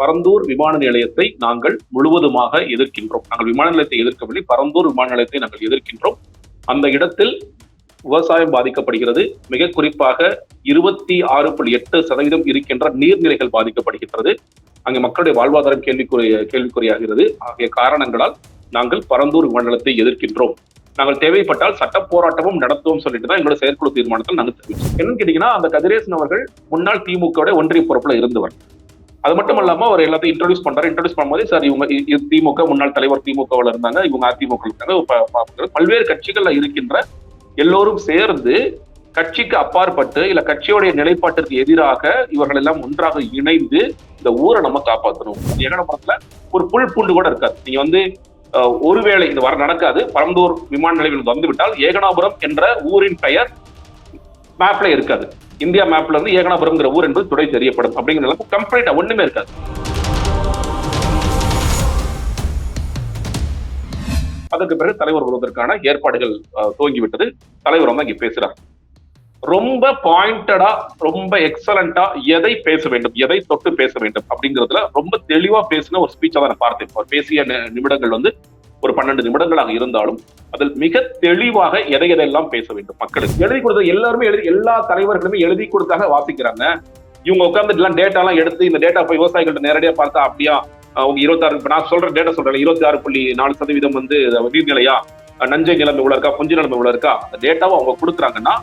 பரந்தூர் விமான நிலையத்தை நாங்கள் முழுவதுமாக எதிர்க்கின்றோம். நாங்கள் விமான நிலையத்தை எதிர்க்கவில்லை பரந்தூர் விமான நிலையத்தை நாங்கள் எதிர்க்கின்றோம். அந்த இடத்தில் விவசாயம் பாதிக்கப்படுகிறது. மிக குறிப்பாக இருபத்தி ஆறு புள்ளி எட்டு சதவீதம் இருக்கின்ற நீர்நிலைகள் பாதிக்கப்படுகின்றது. அங்கே மக்களுடைய வாழ்வாதாரம் கேள்விக்குரிய கேள்விக்குறியாகிறது. ஆகிய காரணங்களால் நாங்கள் பரந்தூர் விமான எதிர்க்கின்றோம். நாங்கள் தேவைப்பட்டால் சட்ட போராட்டமும் நடத்துவோம் சொல்லிட்டு தான் எங்களோட செயற்குழு தீர்மானத்தில் நாங்கள் தெரிவிச்சோம் என்னன்னு கேட்டீங்கன்னா அந்த கதிரேசன் அவர்கள் முன்னாள் திமுக ஒன்றிய பொறுப்புல இருந்தவர் அது மட்டும் இல்லாம அவர் எல்லாத்தையும் இன்ட்ரோடியூஸ் பண்றாரு. இன்ட்ரோடியூஸ் பண்ணும்போது சார் இவங்க திமுக முன்னாள் தலைவர் திமுகவில் இருந்தாங்க. இவங்க அதிமுக இருக்காங்க. பல்வேறு கட்சிகள்ல இருக்கின்ற எல்லோரும் சேர்ந்து கட்சிக்கு அப்பாற்பட்டு இல்ல கட்சியோடைய நிலைப்பாட்டிற்கு எதிராக இவர்கள் எல்லாம் ஒன்றாக இணைந்து இந்த ஊரை நம்ம காப்பாற்றணும் ஏகனபுரத்துல ஒரு புல் பூண்டு கூட இருக்காது. நீங்க வந்து ஒருவேளை இது வர நடக்காது. பரந்தூர் விமான நிலையம் வந்துவிட்டால் ஏகனாபுரம் என்ற ஊரின் பெயர் மேப்ல இருக்காது. இந்தியா மேப்ல இருந்து ஏகனாபுரம்ங்கிற ஊர் என்பது துடை தெரியப்படும். அப்படிங்கிற அளவுக்கு கம்ப்ளீட்டா ஒண்ணுமே இருக்காது. அதற்கு பிறகு தலைவர் வருவதற்கான ஏற்பாடுகள் துவங்கிவிட்டது. தலைவர் வந்து அங்கே பேசுறார். ரொம்ப பாயிண்டடா ரொம்ப எக்ஸலண்டா எதை பேச வேண்டும் எதை தொட்டு பேச வேண்டும் அப்படிங்கிறதுல ரொம்ப தெளிவா பேசின ஒரு ஸ்பீச்சா தான் நான் பார்த்தேன். அவர் பேசிய நி- நிமிடங்கள் வந்து ஒரு பன்னெண்டு நிமிடங்களாக இருந்தாலும் அதில் மிக தெளிவாக எதை எதையெல்லாம் பேச வேண்டும்? மக்களுக்கு. எழுதி கொடுத்த எல்லாருமே எழுதி எல்லா தலைவர்களுமே எழுதி கொடுத்தாக வாசிக்கிறாங்க. இவங்க உட்கார்ந்து எல்லாம் டேட்டா எல்லாம் எடுத்து இந்த டேட்டா போய் விவசாயிகள்ட்ட நேரடியா பார்த்தா அப்படியா? அவங்க இருபத்தாறு இப்ப நான் சொல்ற டேட்டா சொல்றேன் இருபத்தி ஆறு புள்ளி நாலு சதவீதம் வந்து நீர்நிலையா நஞ்சை நிலைமை இவ்வளவு இருக்கா? புஞ்சு நிலைமை இவ்வளவு இருக்கா? அந்த டேட்டாவை அவங்க கொடுக்குறாங்கன்னா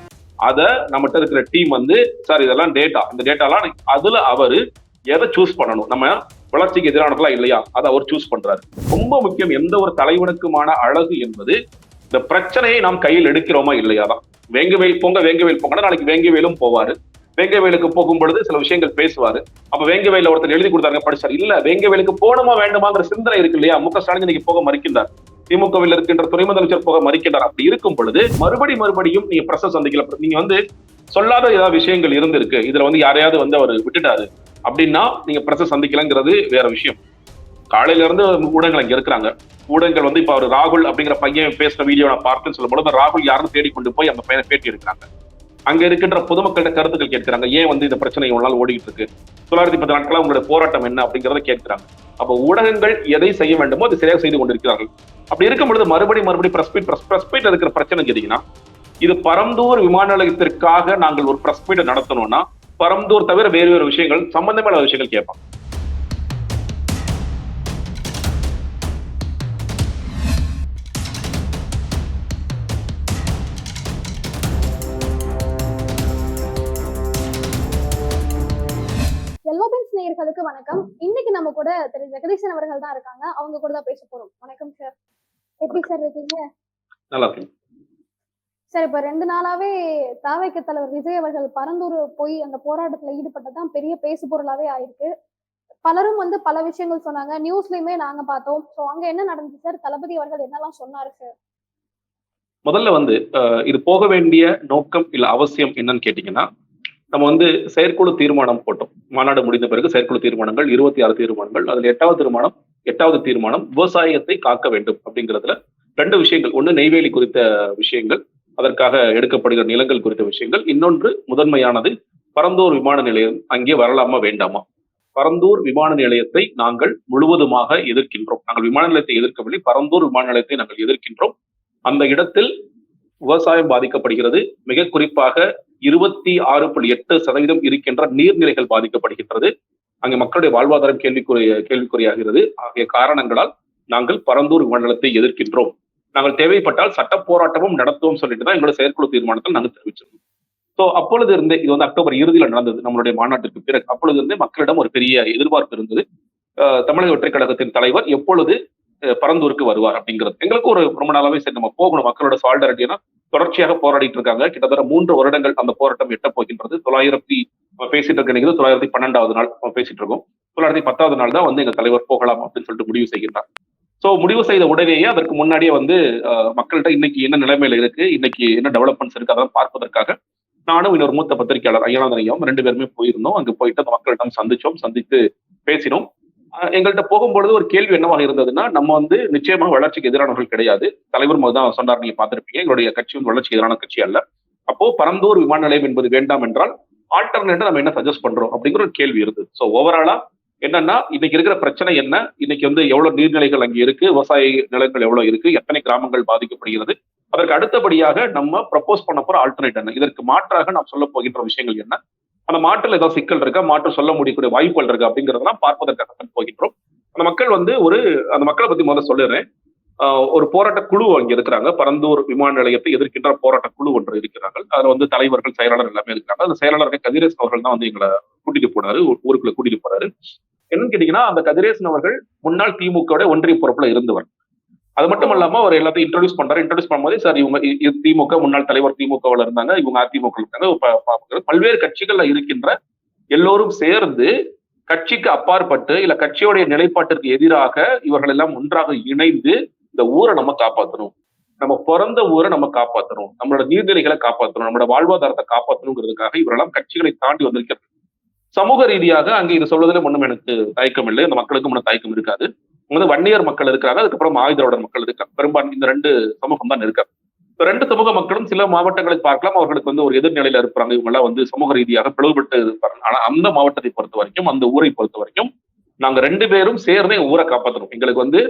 அதை நம்மகிட்ட இருக்கிற டீம் வந்து சார் இதெல்லாம் டேட்டா இந்த டேட்டாலாம் அதுல அவரு எதை சூஸ் பண்ணணும்? நம்ம வளர்ச்சிக்கு எதிரானதெல்லாம் இல்லையா? அதை அவர் சூஸ் பண்றாரு. ரொம்ப முக்கியம் எந்த ஒரு தலைவனுக்குமான அழகு என்பது இந்த பிரச்சனையை நாம் கையில் எடுக்கிறோமா இல்லையா தான். வேங்கவேல் போங்க வேங்கவேல் போங்கன்னா நாளைக்கு வேங்கவேலும் போவாரு. வேங்கவேலுக்கு போகும் பொழுது சில விஷயங்கள் பேசுவாரு. அப்ப வேங்கவேல ஒருத்தர் எழுதி கொடுத்தாங்க படிச்சார். இல்ல வேங்கவேலுக்கு போகணுமா வேண்டுமாங்கிற சிந்தனை இருக்கு இல்லையா? முக ஸ்டாலின் இன்னைக்கு போக மறுக்கின்றார். திமுகவில் இருக்கின்ற துணை முதலமைச்சர் போக மறுக்கின்றார். அப்படி இருக்கும் பொழுது மறுபடி மறுபடியும் நீங்க பிரச சந்திக்கல. நீங்க வந்து சொல்லாத ஏதாவது விஷயங்கள் இருந்திருக்கு. இதுல வந்து யாரையாவது வந்து அவர் விட்டுட்டாரு. அப்படின்னா நீங்க பிரச்சனை சந்திக்கலங்கிறது வேற விஷயம். காலையில இருந்து ஊடகங்கள் அங்க இருக்கிறாங்க. ஊடகங்கள் வந்து இப்ப அவர் ராகுல் அப்படிங்கிற பையன் பேசின வீடியோ நான் பார்த்தேன்னு சொல்லும்போது ராகுல் யாருன்னு தேடி கொண்டு போய் அந்த பையனை பேட்டி எடுக்கிறாங்க. அங்க இருக்கின்ற பொதுமக்கள்கிட்ட கருத்துக்கள் கேட்கிறாங்க. ஏன் வந்து இந்த பிரச்சனை இவ்வளவு நாள் ஓடிட்டு இருக்கு? தொள்ளாயிரத்தி பத்து நாட்களா உங்களுடைய போராட்டம் என்ன அப்படிங்கறத கேட்கிறாங்க. அப்ப ஊடகங்கள் எதை செய்ய வேண்டுமோ அதை சரியாக செய்து கொண்டிருக்கிறார்கள். அப்படி இருக்கும் பொழுது மறுபடி மறுபடி பிரஸ் பிரஸ்பீட் இருக்கிற பிரச்சனை கேட்டீங்கன்னா இது பரந்தூர் விமான நிலையத்திற்காக நாங்கள் ஒரு பிரஸ்பீட்டை நடத்தணும்னா பரந்தூர் தவிர வேறு வேறு விஷயங்கள் சம்பந்தமான விஷயங்கள் கேட்பாங்க நேயர்களுக்கு வணக்கம். இன்னைக்கு நம்ம கூட திரு. ஜெகதீசன் அவர்கள் தான் இருக்காங்க. அவங்க கூட தான் பேச போறோம். வணக்கம் சார் எப்படி சார் இருக்கீங்க? நல்லா இருக்கு சார் இப்ப ரெண்டு நாளாவே தாவைக்க தலைவர் விஜய் அவர்கள் பரந்தூர் போய் அந்த போராட்டத்துல ஈடுபட்டதான் பெரிய பேசு பொருளாவே ஆயிருக்கு. பலரும் வந்து பல விஷயங்கள் சொன்னாங்க. நியூஸ்லயுமே நாங்க பார்த்தோம். சோ அங்க என்ன நடந்துச்சு சார் தளபதி அவர்கள் என்னெல்லாம் சொன்னாரு சார் முதல்ல வந்து இது போக வேண்டிய நோக்கம் இல்ல அவசியம் என்னன்னு கேட்டீங்கன்னா நம்ம வந்து செயற்குழு தீர்மானம் போட்டோம். மாநாடு முடிந்த பிறகு செயற்குழு தீர்மானங்கள் இருபத்தி ஆறு தீர்மானங்கள் அதுல எட்டாவது தீர்மானம் எட்டாவது தீர்மானம் விவசாயத்தை காக்க வேண்டும் அப்படிங்கிறதுல ரெண்டு விஷயங்கள். ஒன்று நெய்வேலி குறித்த விஷயங்கள் அதற்காக எடுக்கப்படுகிற நிலங்கள் குறித்த விஷயங்கள். இன்னொன்று முதன்மையானது பரந்தூர் விமான நிலையம் அங்கே வரலாமா வேண்டாமா? பரந்தூர் விமான நிலையத்தை நாங்கள் முழுவதுமாக எதிர்க்கின்றோம். நாங்கள் விமான நிலையத்தை எதிர்க்கவில்லை. பரந்தூர் விமான நிலையத்தை நாங்கள் எதிர்க்கின்றோம். அந்த இடத்தில் விவசாயம் பாதிக்கப்படுகிறது. மிக குறிப்பாக இருபத்தி ஆறு புள்ளி எட்டு சதவீதம் இருக்கின்ற நீர்நிலைகள் பாதிக்கப்படுகின்றது. அங்கே மக்களுடைய வாழ்வாதாரம் கேள்விக்குரிய கேள்விக்குறியாகிறது. ஆகிய காரணங்களால் நாங்கள் பரந்தூர் விமான நிலையத்தை எதிர்க்கின்றோம். நாங்கள் தேவைப்பட்டால் சட்ட போராட்டமும் நடத்துவோம் சொல்லிட்டு தான் எங்களோட செயற்குழு தீர்மானத்தில் நாங்கள் தெரிவிச்சிருக்கோம். ஸோ அப்பொழுது இருந்தே இது வந்து அக்டோபர் இறுதியில் நடந்தது நம்மளுடைய மாநாட்டிற்கு பிறகு. அப்பொழுது இருந்தே மக்களிடம் ஒரு பெரிய எதிர்பார்ப்பு இருந்தது. தமிழக ஒற்றைக் கழகத்தின் தலைவர் எப்பொழுது பரந்தூருக்கு வருவார் அப்படிங்கிறது. எங்களுக்கு ஒரு ரொம்ப நாளாவே சரி நம்ம போகணும் மக்களோட சால்டரிட்டினா தொடர்ச்சியாக போராடிட்டு இருக்காங்க. கிட்டத்தட்ட மூன்று வருடங்கள் அந்த போராட்டம் எட்ட போகின்றது. தொள்ளாயிரத்தி பேசிட்டு இருக்க தொள்ளாயிரத்தி பன்னெண்டாவது நாள் பேசிட்டு இருக்கோம். தொள்ளாயிரத்தி பத்தாவது நாள் தான் வந்து எங்க தலைவர் போகலாம் அப்படின்னு சொல்லிட்டு முடிவு செய்கின்றார். ஸோ முடிவு செய்த உடனேயே அதற்கு முன்னாடியே வந்து மக்கள்கிட்ட இன்னைக்கு என்ன நிலைமையில இருக்கு இன்னைக்கு என்ன டெவலப்மெண்ட்ஸ் இருக்கு அதெல்லாம் பார்ப்பதற்காக நானும் இன்னொரு மூத்த பத்திரிகையாளர் ஐயனாதன் ரெண்டு பேருமே போயிருந்தோம். அங்கே போயிட்டு அந்த மக்களிடம் சந்திச்சோம் சந்தித்து பேசினோம். எங்கள்கிட்ட போகும்பொழுது ஒரு கேள்வி என்னவாக இருந்ததுன்னா நம்ம வந்து நிச்சயமாக வளர்ச்சிக்கு எதிரானவர்கள் கிடையாது. தலைவர் தான் சொன்னார் நீங்க பார்த்திருப்பீங்க. எங்களுடைய கட்சி வந்து வளர்ச்சிக்கு எதிரான கட்சி அல்ல. அப்போ பரந்தூர் விமான நிலையம் என்பது வேண்டாம் என்றால் ஆல்டர்னேட்டா நம்ம என்ன சஜஸ்ட் பண்றோம் அப்படிங்கிற ஒரு கேள்வி இருந்தது. ஸோ ஓவராலா என்னன்னா இன்னைக்கு இருக்கிற பிரச்சனை என்ன? இன்னைக்கு வந்து எவ்வளவு நீர்நிலைகள் அங்கே இருக்கு? விவசாய நிலங்கள் எவ்வளவு இருக்கு? எத்தனை கிராமங்கள் பாதிக்கப்படுகிறது? அதற்கு அடுத்தபடியாக நம்ம ப்ரப்போஸ் பண்ண போற ஆல்டர்னேட் என்ன? இதற்கு மாற்றாக நாம் சொல்ல போகின்ற விஷயங்கள் என்ன? அந்த மாற்றில் ஏதாவது சிக்கல் இருக்கா? மாற்று சொல்ல முடியக்கூடிய வாய்ப்புகள் இருக்கா? அப்படிங்கிறதெல்லாம் பார்ப்பதற்காக போகின்றோம். அந்த மக்கள் வந்து ஒரு அந்த மக்களை பத்தி முதல்ல சொல்லிடுறேன். ஒரு போராட்ட குழு அங்கே இருக்கிறாங்க. பரந்தூர் விமான நிலையத்தை எதிர்க்கின்ற போராட்ட குழு ஒன்று இருக்கிறார்கள். அதுல வந்து தலைவர்கள் செயலாளர் எல்லாமே இருக்கிறாங்க. அந்த செயலாளர்கள் கதிரேசன் அவர்கள் தான் வந்து எங்களை கூட்டிட்டு போனாரு ஊருக்குள்ள கூட்டிட்டு போறாரு என்னன்னு கேட்டீங்கன்னா அந்த கதிரேசன் அவர்கள் முன்னாள் திமுக ஒன்றிய பொறுப்புல இருந்தவர். அது மட்டும் இல்லாம அவர் எல்லாத்தையும் இன்ட்ரோடியூஸ் பண்றாரு. இன்ட்ரோடியூஸ் பண்ணும்போது சார் இவங்க திமுக முன்னாள் தலைவர் திமுகவில் இருந்தாங்க இவங்க அதிமுக இருக்காங்க பல்வேறு கட்சிகள்ல இருக்கின்ற எல்லோரும் சேர்ந்து கட்சிக்கு அப்பாற்பட்டு இல்ல கட்சியோடைய நிலைப்பாட்டிற்கு எதிராக இவர்கள் எல்லாம் ஒன்றாக இணைந்து இந்த ஊரை நம்ம காப்பாற்றணும் நம்ம பிறந்த ஊரை நம்ம காப்பாற்றணும் நம்மளோட நீர்நிலைகளை காப்பாற்றணும் நம்மளோட வாழ்வாதாரத்தை காப்பாற்றணுங்கிறதுக்காக இவரெல்லாம் கட்சிகளை தாண்டி வந்திருக்கிறது சமூக ரீதியாக அங்கே இது சொல்வதில் ஒன்றும் எனக்கு தயக்கம் இல்லை. இந்த மக்களுக்கும் ஒன்றும் தயக்கம் இருக்காது. வந்து வன்னியர் மக்கள் இருக்கிறாங்க அதுக்கப்புறம் ஆயுதரோடர் மக்கள் இருக்காங்க பெரும்பான்மை இந்த ரெண்டு சமூகம் தான் இருக்காங்க ரெண்டு சமூக மக்களும் சில மாவட்டங்களை பார்க்கலாம் அவர்களுக்கு வந்து ஒரு எதிர்நிலையில இருப்பாங்க. இவங்கெல்லாம் வந்து சமூக ரீதியாக பிளவுபட்டு இருப்பாங்க. ஆனா அந்த மாவட்டத்தை பொறுத்த வரைக்கும் அந்த ஊரை பொறுத்த வரைக்கும் நாங்க ரெண்டு பேரும் சேர்ந்து ஊரை காப்பாற்றணும் எங்களுக்கு வந்து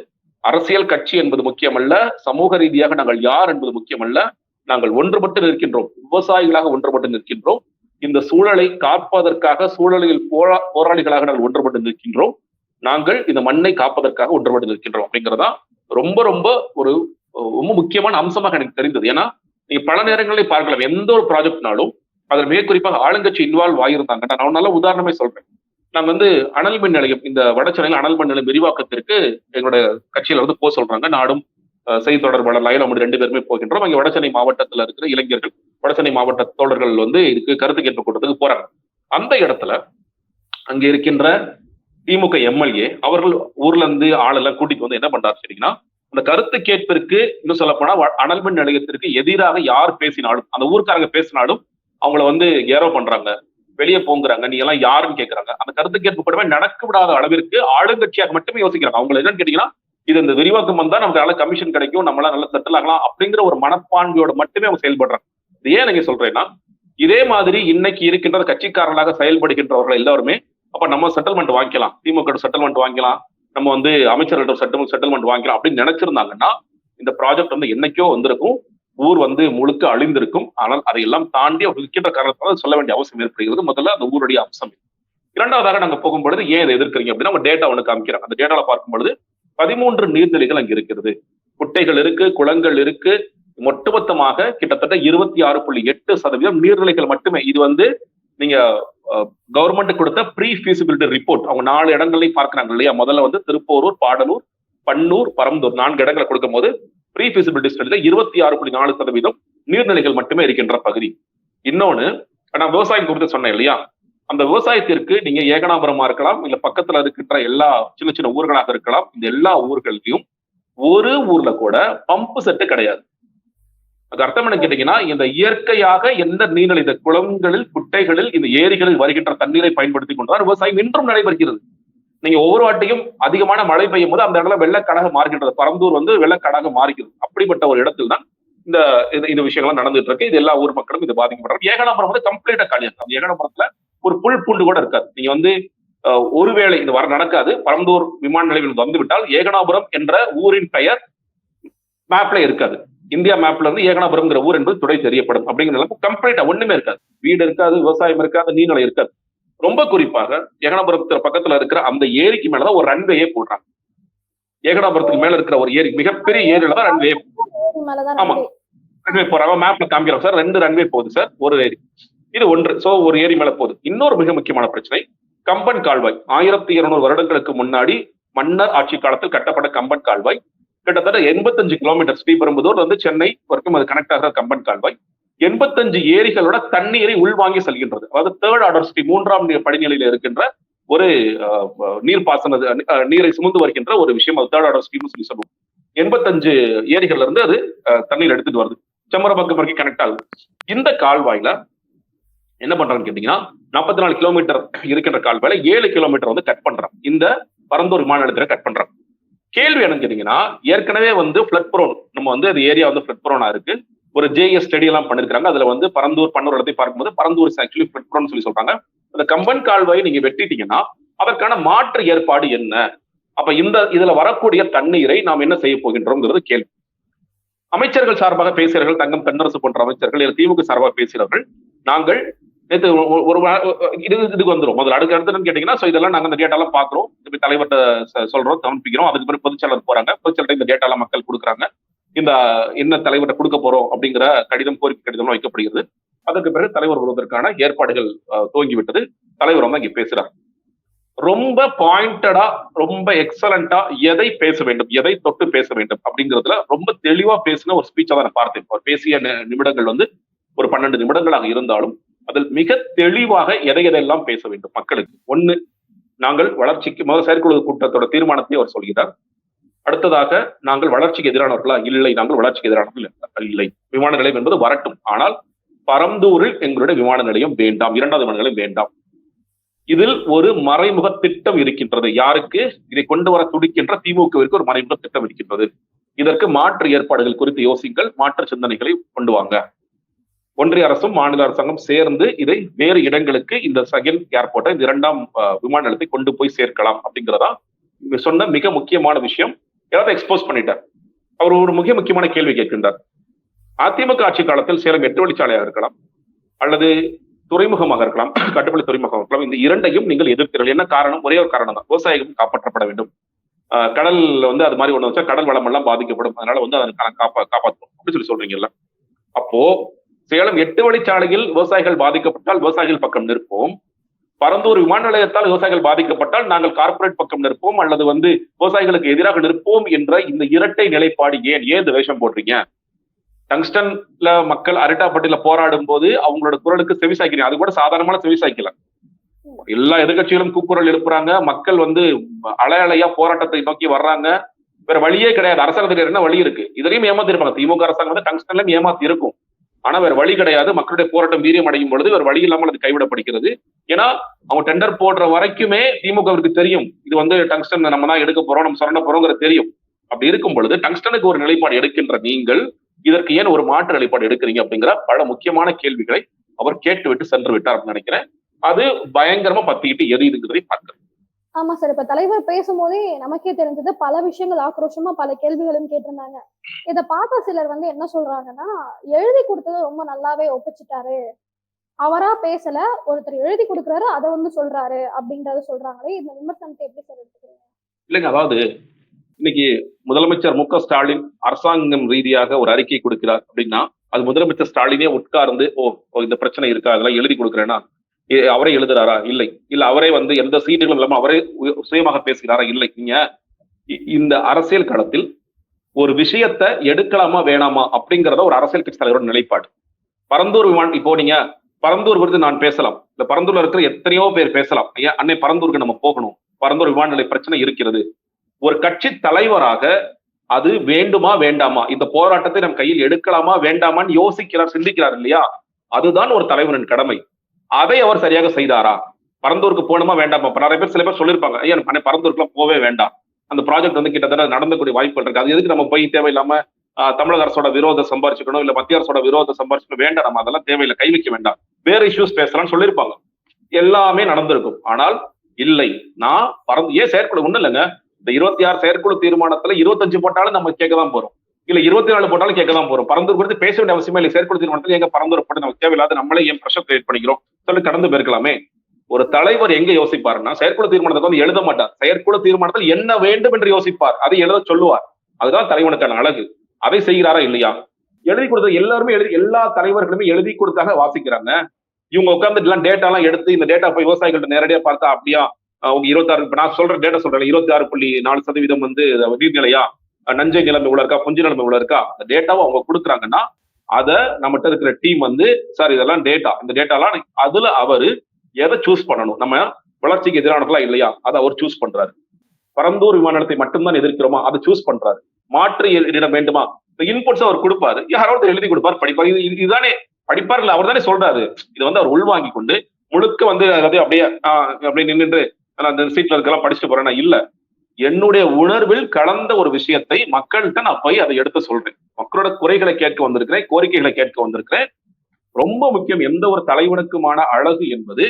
அரசியல் கட்சி என்பது முக்கியமல்ல சமூக ரீதியாக நாங்கள் யார் என்பது முக்கியமல்ல நாங்கள் ஒன்றுபட்டு நிற்கின்றோம். விவசாயிகளாக ஒன்றுபட்டு நிற்கின்றோம். இந்த சூழலை காப்பதற்காக சூழலில் போரா போராளிகளாக நாங்கள் ஒன்றுபட்டு நிற்கின்றோம். நாங்கள் இந்த மண்ணை காப்பதற்காக ஒன்றுபட்டு நிற்கின்றோம் அப்படிங்கிறதா ரொம்ப ரொம்ப ஒரு ரொம்ப முக்கியமான அம்சமாக எனக்கு தெரிந்தது. ஏன்னா நீங்க பல நேரங்களில் பார்க்கலாம் எந்த ஒரு ப்ராஜெக்ட்னாலும் அதில் மிக குறிப்பாக ஆளுங்கட்சி இன்வால்வ் ஆகியிருந்தாங்க. நான் ஒரு நல்ல உதாரணமே சொல்றேன். நாங்க வந்து அனல் மின் நிலையம் இந்த வடச்சென்னையில் அனல் மின் நிலையம் விரிவாக்கத்திற்கு எங்களோட கட்சியில வந்து போக சொல்றாங்க. நாடும் செய்தி தொடர்பாளர் லைலா அமது ரெண்டு பேருமே போகின்றோம். அங்கே வடசென்னை மாவட்டத்துல இருக்கிற இளைஞர்கள் வடசென்னை மாவட்ட தோழர்கள் வந்து இதுக்கு கருத்து கேட்பு கூட்டத்துக்கு போறாங்க. அந்த இடத்துல அங்க இருக்கின்ற திமுக எம்எல்ஏ அவர்கள் ஊர்ல இருந்து ஆளெல்லாம் கூட்டிட்டு வந்து என்ன பண்றாரு சரிங்கன்னா அந்த கருத்து கேட்பிற்கு இன்னும் சொல்ல போனா அனல் மின் நிலையத்திற்கு எதிராக யார் பேசினாலும் அந்த ஊர்க்காரங்க பேசினாலும் அவங்கள வந்து ஏரோ பண்றாங்க. வெளியே போங்குறாங்க. நீ எல்லாம் யாருன்னு கேட்கறாங்க அந்த கருத்து கேட்பு கூடவே நடக்க விடாத அளவிற்கு ஆளுங்கட்சியாக மட்டுமே யோசிக்கிறாங்க. அவங்க என்னன்னு கேட்டீங்கன்னா இது இந்த விரிவாக்கம் வந்தா நமக்கு நல்ல கமிஷன் கிடைக்கும் நம்மளால நல்லா செட்டில் ஆகலாம் அப்படிங்கிற ஒரு மனப்பான்மையோட மட்டுமே அவங்க செயல்படுறாங்க. இது ஏன் நீங்க சொல்றேன்னா இதே மாதிரி இன்னைக்கு இருக்கின்ற கட்சிக்காரர்களாக செயல்படுகின்றவர்கள் எல்லாருமே அப்ப நம்ம செட்டில்மெண்ட் வாங்கிக்கலாம். திமுக செட்டில்மெண்ட் வாங்கிக்கலாம். நம்ம வந்து அமைச்சர்கள்ட்ட செட்டில் செட்டில்மெண்ட் வாங்கிக்கலாம் அப்படின்னு நினைச்சிருந்தாங்கன்னா இந்த ப்ராஜெக்ட் வந்து என்னைக்கோ வந்திருக்கும். ஊர் வந்து முழுக்க அழிந்திருக்கும். ஆனால் அதையெல்லாம் தாண்டி அவர்கள் இருக்கின்ற காரணத்தால் சொல்ல வேண்டிய அவசியம் ஏற்படுகிறது. முதல்ல அந்த ஊருடைய அம்சம் இரண்டாவதாக நாங்க போகும்பொழுது ஏன் இதை எதிர்க்கிறீங்க அப்படின்னா அவங்க டேட்டா ஒன்று காமிக்கிறாங்க. அந்த டேட்டாவில் பார்க்கும் பொழுது பதிமூன்று நீர்நிலைகள் அங்க இருக்கிறது குட்டைகள் இருக்கு குளங்கள் இருக்கு. ஒட்டுமொத்தமாக கிட்டத்தட்ட இருபத்தி ஆறு புள்ளி எட்டு சதவீதம் நீர்நிலைகள் மட்டுமே. இது வந்து நீங்க கவர்மெண்ட் கொடுத்த ப்ரீ ஃபீசிபிலிட்டி ரிப்போர்ட் அவங்க நாலு இடங்களையும் பார்க்கறாங்க இல்லையா? முதல்ல வந்து திருப்போரூர் பாடலூர் பன்னூர் பரம்பூர் நான்கு இடங்களை கொடுக்கும் போது ப்ரீ ஃபீசிபிலிட்டி ஸ்டடியில இருபத்தி ஆறு புள்ளி நாலு சதவீதம் நீர்நிலைகள் மட்டுமே இருக்கின்ற பகுதி. இன்னொன்னு நான் விவசாயம் குறித்து சொன்னேன் இல்லையா? அந்த விவசாயத்திற்கு நீங்க ஏகனாபுரமா இருக்கலாம் இல்ல பக்கத்துல இருக்கின்ற எல்லா சின்ன சின்ன ஊர்களாக இருக்கலாம். இந்த எல்லா ஊர்களையும் ஒரு ஊர்ல கூட பம்பு செட்டு கிடையாது. அது அர்த்தம் என்ன கேட்டீங்கன்னா இந்த இயற்கையாக எந்த நீர்நிலை இந்த குளங்களில் குட்டைகளில் இந்த ஏரிகளில் வருகின்ற தண்ணீரை பயன்படுத்தி கொண்டுதான் விவசாயம் இன்றும் நடைபெறுகிறது. நீங்க ஒவ்வொரு வாட்டியும் அதிகமான மழை பெய்யும் போது அந்த இடத்துல வெள்ளக்காடாக மாறுகின்றது. பரந்தூர் வந்து வெள்ளக்காடாக மாறுகிறது. அப்படிப்பட்ட ஒரு இடத்தில் தான் இந்த இது- இந்த விஷயங்கள்லாம் நடந்துட்டு இருக்கு. இது எல்லா ஊர் மக்களும் இது பாதிக்கப்படுறாங்க. ஏகனாபுரம் வந்து கம்ப்ளீட்டா காலியாக ஏகனாபுரத்துல ஒரு புல் பூண்டு கூட இருக்காது. நீங்க வந்து ஒருவேளை இது வர நடக்காது. பரந்தூர் விமான நிலையம் வந்து விட்டால் ஏகனாபுரம் என்ற ஊரின் பெயர் மேப்ல இருக்காது. இந்தியா மேப்ல இருந்து ஏகனாபுரம்ங்கிற ஊர் என்பது துடை தெரியப்படும். அப்படிங்கிற கம்ப்ளீட்டா ஒண்ணுமே இருக்காது. வீடு இருக்காது விவசாயம் இருக்காது நீர்நிலை இருக்காது. ரொம்ப குறிப்பாக ஏகனாபுரத்துல பக்கத்துல இருக்கிற அந்த ஏரிக்கு மேலதான் ஒரு ரன்வேயே போடுறாங்க. ஏகனாபுரத்துக்கு மேல இருக்கிற ஒரு ஏரி மிகப்பெரிய ஏரியில தான் ரன்வே ஆமா. ரன்வே போறாங்க. மேப்ல காமிக்கிறோம் சார் ரெண்டு ரன்வே போகுது சார். ஒரு ஏரி. இது ஒன்று. சோ ஒரு ஏரி மேல போகுது. இன்னொரு மிக முக்கியமான பிரச்சனை கம்பன் கால்வாய். ஆயிரத்தி இருநூறு வருடங்களுக்கு முன்னாடி மன்னர் ஆட்சி காலத்தில் கட்டப்பட்ட கம்பன் கால்வாய். கிட்டத்தட்ட எண்பத்தஞ்சு கிலோமீட்டர் ஸ்ரீபெரும்புதூர் வந்து சென்னை வரைக்கும் அது கனெக்ட் ஆகிற கம்பன் கால்வாய். எண்பத்தஞ்சு ஏரிகளோட தண்ணீரை உள்வாங்கி செல்கின்றது. அதாவது தேர்ட் ஆர்டர் ஸ்ரீ மூன்றாம் படிநிலையில இருக்கின்ற ஒரு அஹ், நீர்ப்பாசன நீரை சுமந்து வருகின்ற ஒரு விஷயம். அது தேர்ட் ஆர்டர் ஸ்ட்ரீம் சொல்லி சொல்லுவோம். எண்பத்தஞ்சு ஏரிகள்ல இருந்து அது அஹ், தண்ணீர் எடுத்துட்டு வருது. செம்மரபாக்கம் வரைக்கும் கனெக்ட் ஆகுது. இந்த கால்வாயில என்ன பண்றாங்கன்னு கேட்டீங்கன்னா நாற்பத்தி நாலு கிலோமீட்டர் இருக்கின்ற கால்வாயில ஏழு கிலோமீட்டர் வந்து கட் பண்றான் இந்த பரந்தூர் விமான நிலையத்தில் கட் பண்றான் கேள்வி என்னன்னு கேட்டீங்கன்னா ஏற்கனவே வந்து பிளட் ப்ரோன் நம்ம வந்து அது ஏரியா வந்து பிளட் ப்ரோனா இருக்கு. ஒரு ஜேஎஸ் ஸ்டடி எல்லாம் பண்ணிருக்காங்க அதுல வந்து பரந்தூர் பன்னூர் இடத்தை பார்க்கும்போது பரந்தூர் ஆக்சுவலி பிளட் ப்ரோன் சொல்லி சொல்றாங்க. அந்த கம்பன் கால்வாயை நீங்க வெட்டிட்டீங்கன்னா அதற்கான மாற்று ஏற்பாடு என்ன? அப்ப இந்த இதுல வரக்கூடிய தண்ணீரை நாம் என்ன செய்ய போகின்றோம்ங்கிறது கேள்வி. அமைச்சர்கள் சார்பாக பேசுகிறவர்கள் தங்கம் தென்னரசு போன்ற அமைச்சர்கள் திமுக சார்பாக பேசுகிறவர்கள் நாங்கள் நேற்று ஒரு இது இதுக்கு வந்துரும். முதல்ல அடுக்க அடுத்து கேட்டீங்கன்னா so இதெல்லாம் நாங்க இந்த டேட்டாலாம் பாக்குறோம் இப்ப தலைவர்கிட்ட சொல்றோம் சமர்ப்பிக்கிறோம் அதுக்கு பிறகு பொதுச்செயலர் போறாங்க. பொதுச்செயலர் இந்த டேட்டாலாம் மக்கள் கொடுக்குறாங்க. இந்த என்ன தலைவர்கிட்ட கொடுக்க போறோம் அப்படிங்கிற கடிதம் கோரிக்கை கடிதம் வைக்கப்படுகிறது. அதற்கு பிறகு தலைவர் வருவதற்கான ஏற்பாடுகள் துவங்கிவிட்டது. தலைவர் வந்து இங்கே பேசுறாரு. ரொம்ப பாயிண்டடா ரொம்ப எக்ஸலண்டா எதை பேச வேண்டும் எதை தொட்டு பேச வேண்டும் அப்படிங்கிறதுல ரொம்ப தெளிவா பேசின ஒரு ஸ்பீச்சா தான் நான் பார்த்தேன். அவர் பேசிய நிமிடங்கள் வந்து ஒரு பன்னெண்டு நிமிடங்களாக இருந்தாலும் அதில் மிக தெளிவாக எதை எதையெல்லாம் பேச வேண்டும் மக்களுக்கு? ஒண்ணு நாங்கள் வளர்ச்சிக்கு முதல் செயற்குழு கூட்டத்தோட தீர்மானத்தை அவர் சொல்கிறார். அடுத்ததாக நாங்கள் வளர்ச்சிக்கு எதிரானவர்களா? இல்லை நாங்கள் வளர்ச்சிக்கு எதிரானவர்கள் இல்லை. விமான நிலையம் என்பது வரட்டும். ஆனால் பரந்தூரில் எங்களுடைய விமான நிலையம் வேண்டாம் இரண்டாவது விமான நிலையம் வேண்டாம். இதில் ஒரு மறைமுக திட்டம் இருக்கின்றது. யாருக்கு? இதை கொண்டு வர துடிக்கின்ற திமுகவிற்கு ஒரு மறைமுக திட்டம் இருக்கின்றது. இதற்கு மாற்று ஏற்பாடுகள் குறித்து யோசிங்கள் மாற்று சிந்தனைகளை கொண்டு வாங்க. ஒன்றிய அரசும் மாநில அரசாங்கம் சேர்ந்து இதை வேறு இடங்களுக்கு இந்த செகண்ட் ஏர்போர்ட்டை இந்த இரண்டாம் விமான நிலையத்தை கொண்டு போய் சேர்க்கலாம் அப்படிங்கிறதா சொன்ன மிக முக்கியமான விஷயம். எல்லாத்தையும் எக்ஸ்போஸ் பண்ணிட்டார். அவர் ஒரு மிக முக்கியமான கேள்வி கேட்கின்றார். அதிமுக ஆட்சி காலத்தில் சேலம் எட்டு வழிச்சாலையாக இருக்கலாம் அல்லது துறைமுகமாக இருக்கலாம் கட்டுப்பள்ளி துறைமுகம் இருக்கலாம். இந்த இரண்டையும் நீங்கள் எதிர்க்கிறீர்கள். என்ன காரணம்? ஒரே ஒரு காரணம் தான் விவசாயிகள் காப்பாற்றப்பட வேண்டும். ஆஹ் கடல் வந்து அது மாதிரி ஒண்ணு வச்சா கடல் வளம் எல்லாம் பாதிக்கப்படும். அதனால வந்து அதற்கான காப்பா காப்பாற்றணும் அப்படின்னு சொல்லி சொல்றீங்கல்ல. அப்போ சேலம் எட்டு வழிச்சாலையில் விவசாயிகள் பாதிக்கப்பட்டால் விவசாயிகள் பக்கம் நிற்போம். பரந்தூர் விமான நிலையத்தால் விவசாயிகள் பாதிக்கப்பட்டால் நாங்கள் கார்ப்பரேட் பக்கம் நிற்போம். அல்லது வந்து விவசாயிகளுக்கு எதிராக நிற்போம் என்ற இந்த இரட்டை நிலைப்பாடு ஏன்? ஏன் இந்த வேஷம் போடுறீங்க? டங்ஸ்டன்ல மக்கள் அரட்டாப்பட்டியில போராடும் போது அவங்களோட குரலுக்கு செவிசாய்க்கிறீங்க. அது கூட சாதாரணமான செவிசாய்க்கல. எல்லா எதிர்கட்சிகளும் கூக்குரல் எழுப்புறாங்க. மக்கள் வந்து அலை அலையா போராட்டத்தை நோக்கி வர்றாங்க. வேற வழியே கிடையாது. அரசாங்கத்துக்கு என்ன வழி இருக்கு? இதுலயும் ஏமாத்திருப்பாங்க. திமுக அரசாங்கம் வந்து டங்ஸ்டன்லயும் ஏமாத்தி இருக்கும் ஆனா வேற வழி கிடையாது. மக்களுடைய போராட்டம் வீரியம் அடையும் பொழுது வேற வழி இல்லாமல் அது கைவிடப்படுகிறது. ஏன்னா அவங்க டெண்டர் போடுற வரைக்குமே திமுகவிற்கு தெரியும். இது வந்து டங்ஸ்டன் நம்ம தான் எடுக்க போறோம் நம்ம சரண போறோங்கிற தெரியும். அப்படி இருக்கும் பொழுது டங்ஸ்டனுக்கு ஒரு நிலைப்பாடு எடுக்கின்ற நீங்கள் இதற்கு ஏன் ஒரு மாற்று நிலைப்பாடு எடுக்கிறீங்க அப்படிங்கிற பல முக்கியமான கேள்விகளை அவர் கேட்டுவிட்டு சென்று விட்டார் அப்படின்னு நினைக்கிறேன். அது பயங்கரமா பத்திக்கிட்டு எரியுதுங்கிறதை பார்க்கிறேன் ஆமா சார். இப்ப தலைவர் பேசும்போதே நமக்கே தெரிஞ்சது பல விஷயங்கள் ஆக்ரோஷமா பல கேள்விகளும் கேட்டிருந்தாங்க. இத பார்த்த சிலர் வந்து என்ன சொல்றாங்கன்னா எழுதி கொடுத்தது ரொம்ப நல்லாவே ஒப்பிச்சிட்டாரு. அவரா பேசல ஒருத்தர் எழுதி கொடுக்குறாரு அதை வந்து சொல்றாரு அப்படின்றத சொல்றாங்களே. இந்த விமர்சனத்தை எப்படி சார் எடுத்துக்கிறீங்க? இல்லைங்க அதாவது இன்னைக்கு முதலமைச்சர் மு ஸ்டாலின் அரசாங்கம் ரீதியாக ஒரு அறிக்கை கொடுக்கிறார் அப்படின்னா அது முதலமைச்சர் ஸ்டாலினே உட்கார்ந்து ஓ ஓ, இந்த பிரச்சனை இருக்கா? அதெல்லாம் எழுதி கொடுக்குறேன்னா அவரே எழுதுறாரா? இல்லை. இல்ல அவரே வந்து எந்த சீட்டுகளும் இல்லாம அவரே சுயமாக பேசுகிறாரா? இல்லை. நீங்க இ- இந்த அரசியல் களத்தில் ஒரு விஷயத்தை எடுக்கலாமா வேணாமா அப்படிங்கிறத ஒரு அரசியல் கட்சி தலைவரோட நிலைப்பாடு. பரந்தூர் விமான இப்போ நீங்க பரந்தூர் விருது நான் பேசலாம். இல்ல பரந்தூர்ல இருக்கிற எத்தனையோ பேர் பேசலாம். ஐயா அன்னை பரந்தூருக்கு நம்ம போகணும். பரந்தூர் விமான நிலை பிரச்சனை இருக்கிறது. ஒரு கட்சி தலைவராக அது வேண்டுமா வேண்டாமா? இந்த போராட்டத்தை நம் கையில் எடுக்கலாமா வேண்டாமான்னு யோசிக்கிறார் சிந்திக்கிறார் இல்லையா? அதுதான் ஒரு தலைவரின் கடமை. அதை அவர் சரியாக செய்தாரா? பரந்தூருக்கு போகணுமா வேண்டாமா? நிறைய பேர் சில பேர் சொல்லியிருப்பாங்க ஐயா பரந்தூருக்குலாம் போவே வேண்டாம். அந்த ப்ராஜெக்ட் வந்து கிட்டத்தட்ட நடந்தக்கூடிய வாய்ப்புகள் இருக்கு. அது எதுக்கு நம்ம போய் தேவையில்லாம தமிழக அரசோட விரோத சம்பாரிச்சுக்கணும் இல்ல மத்திய அரசோட விரோத சம்பாரிச்சுக்கணும் வேண்டாம். நம்ம அதெல்லாம் தேவையில்லை. கை வைக்க வேண்டாம். வேற இஷ்யூஸ் பேசலாம்னு சொல்லியிருப்பாங்க. எல்லாமே நடந்திருக்கும். ஆனால் இல்லை. நான் பறந்து ஏன் செயற்குழு ஒண்ணு இல்லைங்க. இந்த இருபத்தி ஆறு செயற்குழு தீர்மானத்துல இருபத்தஞ்சு போட்டாலும் நம்ம கேட்க தான் போறோம். இல்ல இருபத்தி நாலு போட்டாலும் கேட்க தான் போறோம். பரந்தூர் குறித்து பேச வேண்டிய அவசியமே இல்லை. செயற்குழு மட்டும் எங்க பரந்தூர் போட்டு நமக்கு தேவையில்லாத நம்மளே ஏன் ப்ரெஷர் கிரியேட் பண்ணிக்கிறோம்? சொல்லி கடந்து போயிருக்கலாமே. ஒரு தலைவர் எங்க யோசிப்பாருன்னா செயற்குழு தீர்மானத்தை வந்து எழுத மாட்டார். செயற்குழு தீர்மானத்தில் என்ன வேண்டும் என்று யோசிப்பார். அதை எழுத சொல்லுவார். அதுதான் தலைவனுக்கான அழகு. அதை செய்கிறாரா இல்லையா? எழுதி கொடுத்த எல்லாருமே எழுதி எல்லா தலைவர்களுமே எழுதி கொடுத்தாக வாசிக்கிறாங்க. இவங்க உட்கார்ந்து எல்லாம் டேட்டா எல்லாம் எடுத்து இந்த டேட்டா போய் விவசாயிகள்ட்ட நேரடியா பார்த்தா அப்படியா? அஹ் உங்க இருபத்தாறு இப்ப நான் சொல்ற டேட்டா சொல்றேன் இருபத்தி ஆறு புள்ளி நாலு சதவீதம் வந்து நீர்நிலையா? நஞ்சை நிலைமை இவ்வளவு இருக்கா புஞ்சு நிலைமை இவ்வளவு இருக்கா? அந்த டேட்டாவை அவங்க கொடுக்குறாங்கன்னா அத நம்மகிட்ட இருக்கிற டீம் வந்து சார் இதெல்லாம் டேட்டா இந்த டேட்டாலாம் அதுல அவரு எதை சூஸ் பண்ணணும்? நம்ம வளர்ச்சிக்கு எதிரானதெல்லாம் இல்லையா? அதை அவர் சூஸ் பண்றாரு. பரந்தூர் விமான நிலையத்தை மட்டும்தான் எதிர்க்கிறோமா? அதை சூஸ் பண்றாரு. மாற்று இடம் வேண்டுமா? இந்த இன்புட்ஸ் அவர் கொடுப்பாரு. யாராவது எழுதி கொடுப்பார் படிப்பார் இது இதுதானே படிப்பார் இல்ல அவர் தானே சொல்றாரு. இது வந்து அவர் உள்வாங்கி கொண்டு முழுக்க வந்து அதாவது அப்படியே ஆஹ், அப்படியே நின்னுட்டு நான் அந்த சீட்ல இருக்கலாம் படிச்சுட்டு போறேன்னா இல்ல. என்னுடைய உணர்வில் கலந்த ஒரு விஷயத்தை மக்கள்கிட்ட நான் போய் அதை எடுத்து சொல்றேன். மக்களோட குறைகளை கேட்க வந்திருக்கிறேன் கோரிக்கைகளை கேட்க வந்திருக்கிறேன். ரொம்ப முக்கியம் எந்த ஒரு தலைவனுக்குமான அழகு என்பது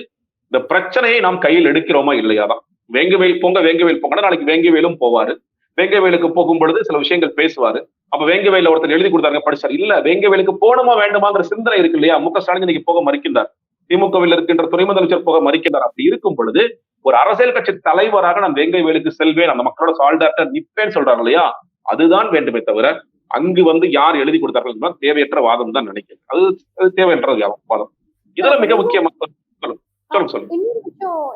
இந்த பிரச்சனையை நாம் கையில் எடுக்கிறோமா இல்லையாதான் வேங்கவேல் போங்க வேங்கவேல் போங்கன்னா நாளைக்கு வேங்கவேலும் போவாரு. வேங்கவேலுக்கு போகும் பொழுது சில விஷயங்கள் பேசுவாரு. அப்ப வேங்கவேல ஒருத்தர் எழுதி கொடுத்தாங்க படிச்சார். இல்ல வேங்கவேலுக்கு போகணுமா வேண்டுமாங்கிற சிந்தனை இருக்கு இல்லையா? முக ஸ்டாலின் இன்னைக்கு போக மறுக்கின்றார். திமுகவில் இருக்கின்ற துணை முதலமைச்சர் போக மறுக்கின்றார். அப்படி இருக்கும் பொழுது ஒரு அரசியல் கட்சி தலைவராக நான் வேங்கவேலுக்கு செல்வேன் அந்த மக்களோட சால்டாட்ட நிப்பேன்னு சொல்றாங்க இல்லையா? அதுதான் வேண்டுமே தவிர அங்கு வந்து யார் எழுதி கொடுத்தார்கள் தேவையற்ற வாதம் தான் நினைக்கிறேன். அது அது தேவையற்ற வாதம். இதுல மிக முக்கியமான இன்னொரு விஷயம்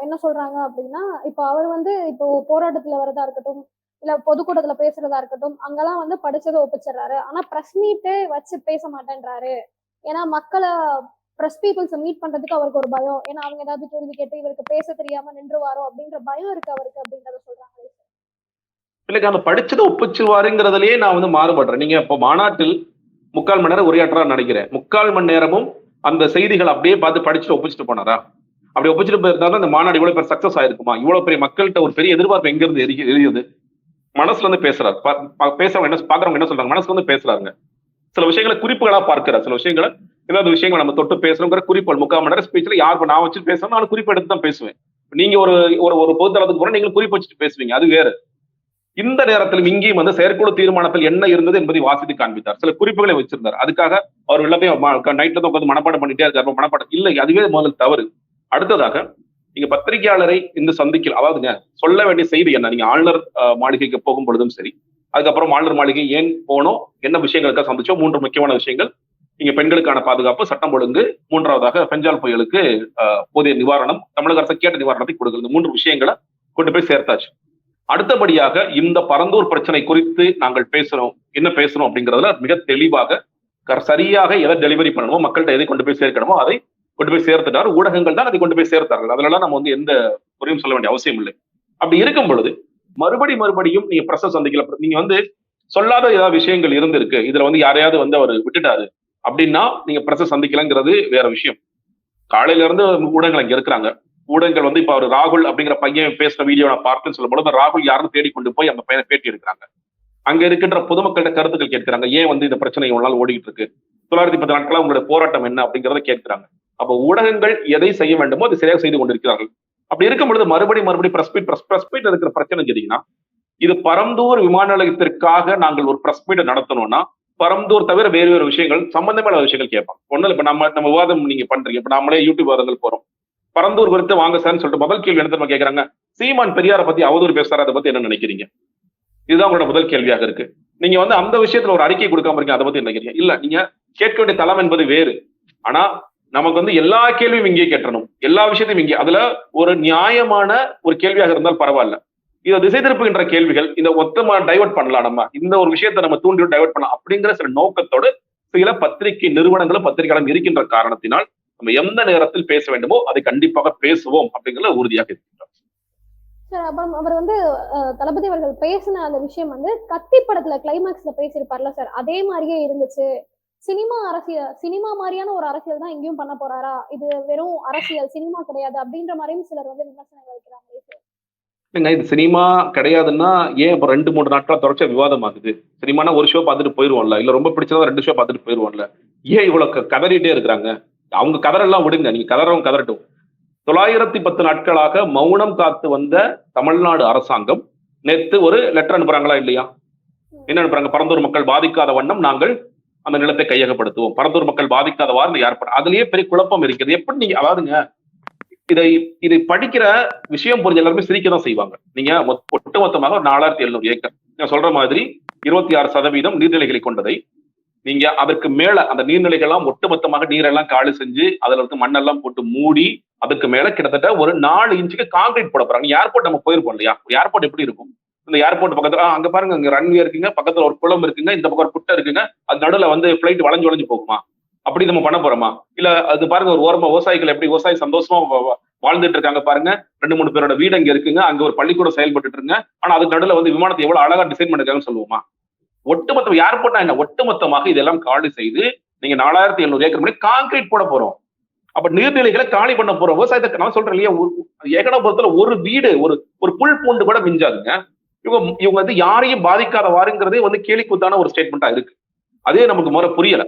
என்ன சொல்றாங்க அப்படின்னா இப்ப அவர் வந்து இப்போ போராட்டத்துல வரதா இருக்கட்டும் இல்ல பொதுக்கூட்டத்துல பேசுறதா இருக்கட்டும் அங்கெல்லாம் வந்து படிச்சதை ஒப்பிச்சிடுறாரு. ஆனா பிரஸ் மீட்டு வச்சு பேச மாட்டேன்றாரு. ஏன்னா மக்களை ப்ரெஸ் பீப்புள்ஸை மீட் பண்றதுக்கு அவருக்கு ஒரு பயம். ஏன்னா அவங்க ஏதாவது கேள்வி கேட்டு இவருக்கு பேச தெரியாம நின்றுவாரோ அப்படின்ற பயம் இருக்கு அவருக்கு அப்படின்றத சொல்றாங்க. இல்லைங்க அந்த படிச்சதை ஒப்பிச்சுவாருங்கிறதுலயே நான் வந்து மாறுபடுறேன். நீங்க இப்போ மாநாட்டில் முக்கால் மணி நேரம் உரையாற்றா நினைக்கிறேன். முக்கால் மணி நேரமும் அந்த செய்திகள் அப்படியே பார்த்து படிச்சுட்டு ஒப்பிச்சுட்டு போனாரா? அப்படி ஒப்பிச்சுட்டு போயிருந்தாலும் அந்த மாநாடு இவ்வளவு பேர் சக்சஸ் ஆயிருக்குமா? இவ்வளவு பெரிய மக்கள்கிட்ட ஒரு பெரிய எதிர்பார்ப்பு எங்க இருந்து எரி எரியுது? மனசுல இருந்து பேசுறாரு. பா- பா- பேசுறவங்க என்ன பாக்குறவங்க என்ன சொல்றாங்க? மனசுல இருந்து பேசுறாங்க சில விஷயங்களை குறிப்புகளா பார்க்கிறார். சில விஷயங்களை ஏதாவது விஷயங்கள் நம்ம தொட்டு பேசணுங்கிற குறிப்பால் முக்கால் மணி நேரம் ஸ்பீச்ல யாருக்கு நான் வச்சு பேசணும் நான் குறிப்பு எடுத்து தான் பேசுவேன். நீங்க ஒரு ஒரு ஒரு பொதுத்தளத்துக்கு போனா நீங்க குறிப்பு வச்சுட்டு பேசுவீங்க. அது வேற. இந்த நேரத்தில் இங்கேயும் வந்து செயற்குழு தீர்மானத்தில் என்ன இருந்தது என்பதை வாசித்து காண்பித்தார். சில குறிப்புகளை வச்சிருந்தார். அதுக்காக அவர் எல்லாமே நைட்ல தான் உட்காந்து மனப்பாடம் பண்ணிட்டே இருக்காரு. மனப்பாடம் இல்லை. அதுவே முதல் தவறு. அடுத்ததாக நீங்க பத்திரிகையாளரை இந்த சந்திக்கல அதாவதுங்க சொல்ல வேண்டிய செய்தி என்ன? நீங்க ஆளுநர் மாளிகைக்கு போகும் பொழுதும் சரி அதுக்கப்புறம் ஆளுநர் மாளிகை ஏன் போனோம்? என்ன விஷயங்களுக்காக சந்திச்சோம்? மூன்று முக்கியமான விஷயங்கள். நீங்க பெண்களுக்கான பாதுகாப்பு சட்டம் ஒழுங்கு மூன்றாவதாக பெஞ்சால் புயலுக்கு போதிய நிவாரணம் தமிழக அரசு கேட்ட நிவாரணத்தை கொடுக்குறது. இந்த மூன்று விஷயங்களை கொண்டு போய் சேர்த்தாச்சு. அடுத்தபடியாக இந்த பரந்தூர் பிரச்சனை குறித்து நாங்கள் பேசுறோம். என்ன பேசுறோம் அப்படிங்கறதுல மிக தெளிவாக சரியாக எதை டெலிவரி பண்ணணுமோ மக்கள்கிட்ட எதை கொண்டு போய் சேர்க்கணுமோ அதை கொண்டு போய் சேர்த்துட்டார். ஊடகங்கள் தான் அதை கொண்டு போய் சேர்த்தார்கள். அதுலலாம் நம்ம வந்து எந்த குறையும் சொல்ல வேண்டிய அவசியம் இல்லை. அப்படி இருக்கும் பொழுது மறுபடி மறுபடியும் நீங்க பிரச சந்திக்கல. நீங்க வந்து சொல்லாத ஏதாவது விஷயங்கள் இருந்திருக்கு. இதுல வந்து யாரையாவது வந்து அவர் விட்டுட்டாரு. அப்படின்னா நீங்க பிரச்சனை சந்திக்கலங்கிறது வேற விஷயம். காலையில இருந்து ஊடகங்கள் அங்க இருக்கிறாங்க. ஊடகங்கள் வந்து இப்ப அவர் ராகுல் அப்படிங்கிற பையன் பேசுற வீடியோ நான் பார்த்தேன்னு சொல்லும்போது ராகுல் யாரும் தேடி கொண்டு போய் அந்த பையனை பேட்டி எடுக்கிறாங்க. அங்க இருக்கின்ற பொதுமக்கள்கிட்ட கருத்துக்கள் கேட்கிறாங்க. ஏன் வந்து இந்த பிரச்சனை இவ்வளவு நாள் ஓடிட்டு இருக்கு? தொள்ளாயிரத்தி பத்து நாட்களா உங்களுடைய போராட்டம் என்ன அப்படிங்கறத கேட்கிறாங்க. அப்ப ஊடகங்கள் எதை செய்ய வேண்டுமோ அதை சரியாக செய்து கொண்டிருக்கிறார்கள். அப்படி இருக்கும் பொழுது மறுபடி மறுபடி press meet press press meet இருக்கிற பிரச்சனை கேட்டீங்கன்னா இது பரந்தூர் விமான நிலையத்திற்காக நாங்கள் ஒரு பிரஸ் மீட் நடத்தணும்னா பரந்தூர் தவிர வேறு வேறு விஷயங்கள் சம்பந்தமான விஷயங்கள் கேட்பான். ஒண்ணும் இப்ப நம்ம நம்ம விவாதம் நீங்க பண்றீங்க. இப்ப நம்மளே யூடியூப் விவாதங்கள் போறோம். பரந்தூர் குறித்து வாங்க சார்னு சொல்லிட்டு முதல் கேள்வி என்ன தெரியுமா கேட்கறாங்க சீமான் பெரியாரை பத்தி அவதூறு பேசுறாரு அதை பத்தி என்ன நினைக்கிறீங்க? இதுதான் உங்களோட முதல் கேள்வியாக இருக்கு. நீங்க வந்து அந்த விஷயத்துல ஒரு அறிக்கை கொடுக்காம இருக்கீங்க அதை பத்தி நினைக்கிறீங்க? இல்ல நீங்க கேட்க வேண்டிய தளம் என்பது வேறு. ஆனா நமக்கு வந்து எல்லா கேள்வியும் இங்கே கேட்டணும் எல்லா விஷயத்தையும் இங்கே அதுல ஒரு நியாயமான ஒரு கேள்வியாக இருந்தால் பரவாயில்ல. இதை திசை திருப்புகின்ற கேள்விகள் இந்த ஒத்தமா டைவர்ட் பண்ணலாம் நம்ம. இந்த ஒரு விஷயத்தை நம்ம தூண்டி டைவர்ட் பண்ணலாம் அப்படிங்கிற சில நோக்கத்தோடு சில பத்திரிகை நிறுவனங்களும் பத்திரிகைகளும் இருக்கின்ற காரணத்தினால் நம்ம எந்த நேரத்தில் பேச வேண்டுமோ அதை கண்டிப்பாக பேசுவோம் அப்படிங்கிறத உறுதியாக இருக்கின்றோம். சார் அப்புறம் அவர் வந்து தளபதி அவர்கள் பேசின அந்த விஷயம் வந்து கத்தி படத்துல கிளைமேக்ஸ்ல பேசியிருப்பார்ல சார் அதே மாதிரியே இருந்துச்சு. சினிமா அரசியல் சினிமா மாதிரியான ஒரு அரசியல் தான் எங்கேயும் பண்ண போறாரா? இது வெறும் அரசியல் சினிமா கிடையாது அப்படின்ற மாதிரியும் சிலர் வந்து விமர்சனங்கள் வைக்கிறாங்க. சார் இல்லைங்க இது சினிமா கிடையாதுன்னா ஏன் இப்போ ரெண்டு மூணு நாட்களா தொடர்ச்சியா விவாதம் ஆகுது சினிமானா ஒரு ஷோ பார்த்துட்டு போயிடுவோம்ல இல்ல ரொம்ப பிடிச்சதா ரெண்டு ஷோ பார்த்துட்டு போயிடுவோம்ல ஏன் இவ்வளவு கதறிட்டே இருக்கிறாங்க? அவங்க கதறெல்லாம் விடுங்க. நீங்க கதறவும் கதறட்டும். தொள்ளாயிரத்தி பத்து நாட்களாக மௌனம் காத்து வந்த தமிழ்நாடு அரசாங்கம் நேத்து ஒரு லெட்டர் அனுப்புறாங்களா இல்லையா? என்ன அனுப்புறாங்க? பரந்தூர் மக்கள் பாதிக்காத வண்ணம் நாங்கள் அந்த நிலத்தை கையகப்படுத்துவோம். பரந்தூர் மக்கள் பாதிக்காதவாறு இந்த ஏற்படும் அதுலயே பெரிய குழப்பம் இருக்கிறது. எப்படி நீங்க அதாவதுங்க இதை இதை படிக்கிற விஷயம் புரிஞ்ச எல்லாருமே சிரிக்க தான் செய்வாங்க. நீங்க ஒட்டு ஒட்டுமொத்தமாக ஒரு நாலாயிரத்தி எழுநூறு ஏக்கர். நான் சொல்ற மாதிரி இருபத்தி ஆறு சதவீதம் நீர்நிலைகளை கொண்டதை நீங்க அதற்கு மேல அந்த நீர்நிலைகள் எல்லாம் ஒட்டுமொத்தமாக நீரெல்லாம் காலி செஞ்சு அதுல இருந்து மண்ணெல்லாம் போட்டு மூடி அதுக்கு மேல கிட்டத்தட்ட ஒரு நாலு இன்ச்சுக்கு காங்கிரீட் போட போறாங்க. ஏர்போர்ட் நம்ம போயிருப்போம் இல்லையா? ஏர்போர்ட் எப்படி இருக்கும்? இந்த ஏர்போர்ட் பக்கத்துல அங்க பாருங்க அங்க ரன்வே இருக்குங்க பக்கத்துல ஒரு குளம் இருக்குங்க இந்த பக்கம் ஒரு குட்டை இருக்குங்க அது நடுவுல வந்து பிளைட் வளைஞ்சு வளைஞ்சு போகுமா? அப்படி நம்ம பண்ண போறோமா? இல்ல அது பாருங்க ஒரு ஓரமா விவசாயிகள் எப்படி விவசாயி சந்தோஷமா வா- வாழ்ந்துட்டு இருக்காங்க பாருங்க. ரெண்டு மூணு பேரோட வீடு அங்க இருக்குங்க. அங்க ஒரு பள்ளிக்கூடம் செயல்பட்டு இருங்க. ஆனா அதுக்கு நடுவில் வந்து விமானத்தை எவ்வளவு அழகா டிசைன் பண்ணிருக்காங்கன்னு சொல்லுவோமா? ஒட்டுமொத்த போட்டா என்ன? ஒட்டுமொத்தமாக இதெல்லாம் காலி செய்து நீங்க நாலாயிரத்தி எழுநூறு ஏக்கர் மணி கான்கிரீட் போட போறோம். அப்ப நீர்நிலைகளை காலி பண்ண போறோம். விவசாயத்தை நான் சொல்றேன் இல்லையா? ஒரு- ஏகனபுரத்துல ஒரு வீடு ஒரு ஒரு புல் பூண்டு கூட மிஞ்சாதுங்க. இவங்க இவங்க வந்து யாரையும் பாதிக்காதவாறுங்கிறதே வந்து கேலிக்கூத்தான ஒரு ஸ்டேட்மெண்டா இருக்கு. அதே நமக்கு முறை புரியல.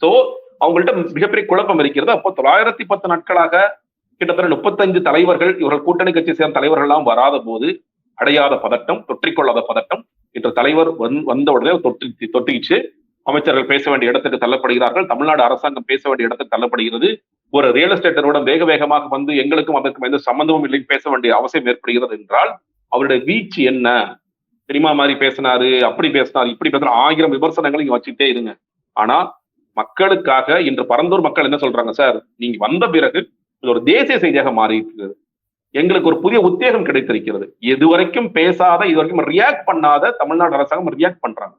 சோ அவங்கள்ட்ட மிகப்பெரிய குழப்பம் இருக்கிறது. அப்போ தொள்ளாயிரத்தி பத்து நாட்களாக கிட்டத்தட்ட முப்பத்தஞ்சு தலைவர்கள் இவர்கள் கூட்டணி கட்சி சேர்ந்த தலைவர்கள்லாம் வராத போது அடையாத பதட்டம் தொற்றிக்கொள்ளாத பதட்டம் இன்று தலைவர் வந்- வந்த உடனே தொற்றி தொட்டிச்சு அமைச்சர்கள் பேச வேண்டிய இடத்துக்கு தள்ளப்படுகிறார்கள். தமிழ்நாடு அரசாங்கம் பேச வேண்டிய இடத்துக்கு தள்ளப்படுகிறது. ஒரு ரியல் எஸ்டேட் நிறுவனம் வேக வேகமாக வந்து எங்களுக்கும் அதற்கும் எந்த சம்பந்தமும் இல்லை பேச வேண்டிய அவசியம் ஏற்படுகிறது என்றால் அவருடைய வீச்சு என்ன? சினிமா மாதிரி பேசினாரு அப்படி பேசினாரு இப்படி பேசினாரு. ஆயிரம் விமர்சனங்கள் இங்க வச்சுட்டே இருங்க. ஆனா மக்களுக்காக இன்று பரந்தூர் மக்கள் என்ன சொல்றாங்க சார் நீங்க வந்த பிறகு இது ஒரு தேசிய செய்தியாக மாறி இருக்கிறது எங்களுக்கு ஒரு புதிய உத்தேகம் கிடைத்திருக்கிறது. இதுவரைக்கும் பேசாத இதுவரைக்கும் ரியாக்ட் பண்ணாத தமிழ்நாடு அரசாங்கம் ரியாக்ட் பண்றாங்க.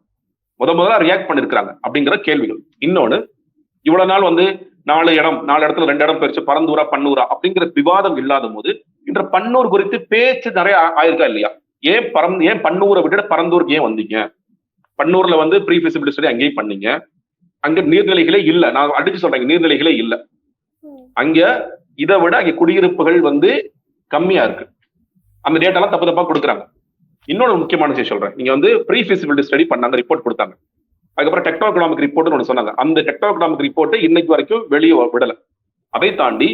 முத முதல்ல ரியாக்ட் பண்ணிருக்காங்க அப்படிங்கிற கேள்விகள். இன்னொன்னு இவ்வளவு நாள் வந்து நாலு இடம் நாலு இடத்துல ரெண்டு இடம் பிரிச்சு பரந்தூரா பன்னூரா அப்படிங்கிற விவாதம் இல்லாத போது இன்று பன்னூர் குறித்து பேச்சு நிறைய ஆயிருக்கா இல்லையா? ஏன் பரம் ஏன் பன்னூரை விட்டுட்டு பரந்தூருக்கு ஏன் வந்தீங்க? பன்னூர்ல வந்து ப்ரீ ஃபிசிபிலிட்டி ஸ்டடி அங்கேயும் பண்ணீங்க. அங்க நீர்நிலைகளே இல்ல. நான் அடிச்சு சொல்றேன் நீர்நிலைகளே இல்ல. அங்க இதை விட அங்க குடியிருப்புகள் வந்து கம்மியா இருக்கு. அந்த டேட்டாலாம் தப்பு தப்பா கொடுக்குறாங்க. இன்னொரு முக்கியமான விஷயம் சொல்றேன். நீங்க வந்து ப்ரீ ஃபிசிபிலிட்டி ஸ்டடி பண்ணாங்க ரிப்போர்ட் கொடுத்தாங்க. அதுக்கப்புறம் டெக்னோகிராமிக் ரிப்போர்ட்னு ஒன்று சொன்னாங்க. அந்த டெக்னோகிராமிக் ரிப்போர்ட் இன்னைக்கு வரைக்கும் வெளியே விடல. அதை தாண்டி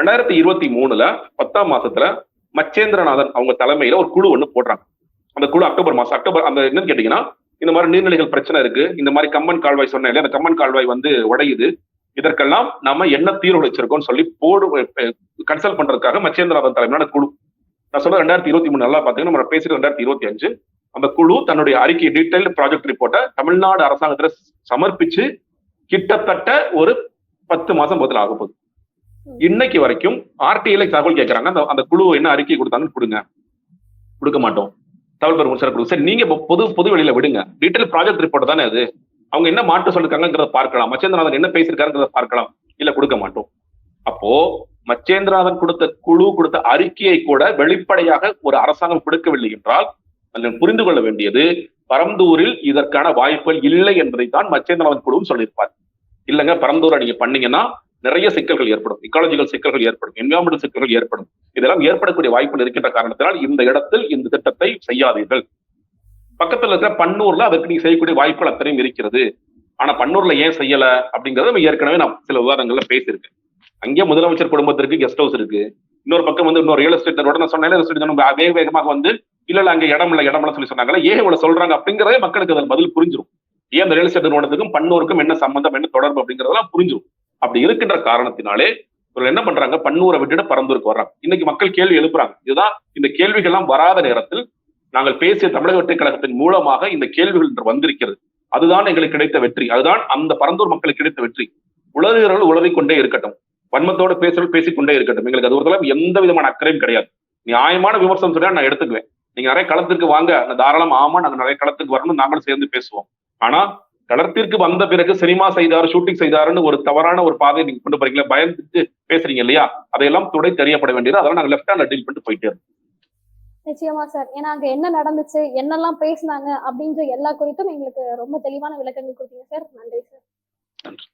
ரெண்டாயிரத்தி இருபத்தி மூணுல பத்தாம் மாசத்துல மச்சேந்திரநாதன் அவங்க தலைமையில ஒரு குழு ஒன்று போடுறாங்க. அந்த குழு அக்டோபர் மாசம் அக்டோபர் அந்த என்னன்னு கேட்டீங்கன்னா இந்த மாதிரி நீர்நிலைகள் பிரச்சனை இருக்கு. இந்த மாதிரி கம்மன் கால்வாய் சொன்னேன் இல்லையா அந்த கம்மன் கால்வாய் வந்து உடையுது. இதற்கெல்லாம் நம்ம என்ன தீர்வு வச்சிருக்கோம்னு சொல்லி போடு கன்சல்ட் பண்றதுக்காக மச்சேந்திரநாதன் தலைமையான குழு. நான் சொல்ல ரெண்டாயிரத்தி இருபத்தி மூணு நல்லா பாத்தீங்கன்னா நம்ம பேசுறது ரெண்டாயிரத்தி இருபத்தி அஞ்சு. அந்த குழு தன்னுடைய அறிக்கை டீட்டெயில் ப்ராஜெக்ட் ரிப்போர்ட்டை தமிழ்நாடு அரசாங்கத்துல சமர்ப்பிச்சு கிட்டத்தட்ட ஒரு பத்து மாசம் பதில் ஆக போகுது. இன்னைக்கு வரைக்கும் ஆர்டிஐல தகவல் கேட்கறாங்க அந்த அந்த குழு என்ன அறிக்கை கொடுத்தாங்கன்னு கொடுங்க. கொடுக்க மாட்டோம். தகவல் பெறும் சார் கொடுங்க சார் நீங்க பொது பொது வெளியில விடுங்க. டீட்டெயில் ப்ராஜெக்ட் ரிப்போர்ட் தானே அது? அவங்க என்ன மாற்று சொல்லிருக்காங்கிறத பார்க்கலாம். மச்சேந்திரநாதன் என்ன பேசியிருக்காருங்கிறத பார்க்கலாம். இல்ல கொடுக்க மாட்டோம். அப்போ மச்சேந்திரநாதன் கொடுத்த குழு கொடுத்த அறிக்கையை கூட வெளிப்படையாக ஒரு அரசாங்கம் கொடுக்கவில்லை என்றால் புரிந்து கொள்ள வேண்டியது பரந்தூரில் இதற்கான வாய்ப்புகள் இல்லை என்பதைத்தான் மச்சேந்திரநாதன் குழுவும் சொல்லியிருப்பார். இல்லைங்க பரந்தூரை நீங்க பண்ணீங்கன்னா நிறைய சிக்கல்கள் ஏற்படும். இக்காலஜிக்கல் சிக்கல்கள் ஏற்படும். என்விரான்மெண்டல் சிக்கல்கள் ஏற்படும். இதெல்லாம் ஏற்படக்கூடிய வாய்ப்புகள் இருக்கின்ற காரணத்தினால் இந்த இடத்தில் இந்த திட்டத்தை செய்யாதீர்கள். பக்கத்துல இருக்கிற பன்னூர்ல அதற்கு நீங்க செய்யக்கூடிய வாய்ப்புகள் அத்தனையும் இருக்கிறது. ஆனா பன்னூர்ல ஏன் செய்யல அப்படிங்கறத நம்ம ஏற்கனவே நான் சில விவாதங்கள்ல பேசியிருக்கேன். அங்கே முதலமைச்சர் குடும்பத்திற்கு கெஸ்ட் ஹவுஸ் இருக்கு. இன்னொரு பக்கம் வந்து இன்னொரு ரியல் எஸ்டேட் உடனே நான் வேக வேகமாக வந்து இல்ல இல்ல அங்க இடம் இல்ல இடம் இல்ல சொல்லி சொன்னாங்களே ஏன் இவ்வளவு சொல்றாங்க? அப்படிங்கறதே மக்களுக்கு அதில் பதில் புரிஞ்சிடும் ஏன் அந்த ரியல் எஸ்டேட் நிறுவனத்துக்கும் பன்னூருக்கும் என்ன சம்பந்தம் என்ன தொடர்பு அப்படிங்கறதெல்லாம் புரிஞ்சிடும் அப்படி இருக்கின்ற காரணத்தினாலே இவர்கள் என்ன பண்றாங்க? பன்னூரை விட்டுட்டு பரந்தூருக்கு வர்றாங்க. இன்னைக்கு மக்கள் கேள்வி எழுப்புறாங்க. இதுதான் இந்த கேள்விகள் எல்லாம் வராத நேரத்தில் நாங்கள் பேசிய தமிழக வெற்றி கழகத்தின் மூலமாக இந்த கேள்விகள் இன்று வந்திருக்கிறது. அதுதான் எங்களுக்கு கிடைத்த வெற்றி. அதுதான் அந்த பரந்தூர் மக்களுக்கு கிடைத்த வெற்றி. உளறுகிறவர்கள் உளறிக் கொண்டே இருக்கட்டும். வன்மத்தோடு பேசுறவர்கள் பேசிக்கொண்டே இருக்கட்டும். எங்களுக்கு அது ஒரு எந்த விதமான அக்கறையும் கிடையாது. நியாயமான விமர்சனம் சொன்னா நான் எடுத்துக்குவேன். நீங்க நிறைய களத்திற்கு வாங்க. நான் தாராளம் ஆமா நாங்க நிறைய களத்துக்கு வரணும் நாங்களும் சேர்ந்து பேசுவோம். ஆனா களத்திற்கு வந்த பிறகு சினிமா செய்தார் ஷூட்டிங் செய்தாருன்னு ஒரு தவறான ஒரு பாதையை நீங்க கொண்டு போறீங்களா பயந்துட்டு பேசுறீங்க இல்லையா? அதையெல்லாம் துடை தெரியப்பட வேண்டியது. அதெல்லாம் நாங்க லெஃப்ட் ஹேண்ட் டீல் பண்ணிட்டு போயிட்டே நிச்சயமா சார் ஏன்னா அங்க என்ன நடந்துச்சு என்னெல்லாம் பேசினாங்க அப்படின்ற எல்லா குறித்தும் எங்களுக்கு ரொம்ப தெளிவான விளக்கங்கள் கொடுத்தீங்க சார் நன்றி சார் நன்றி.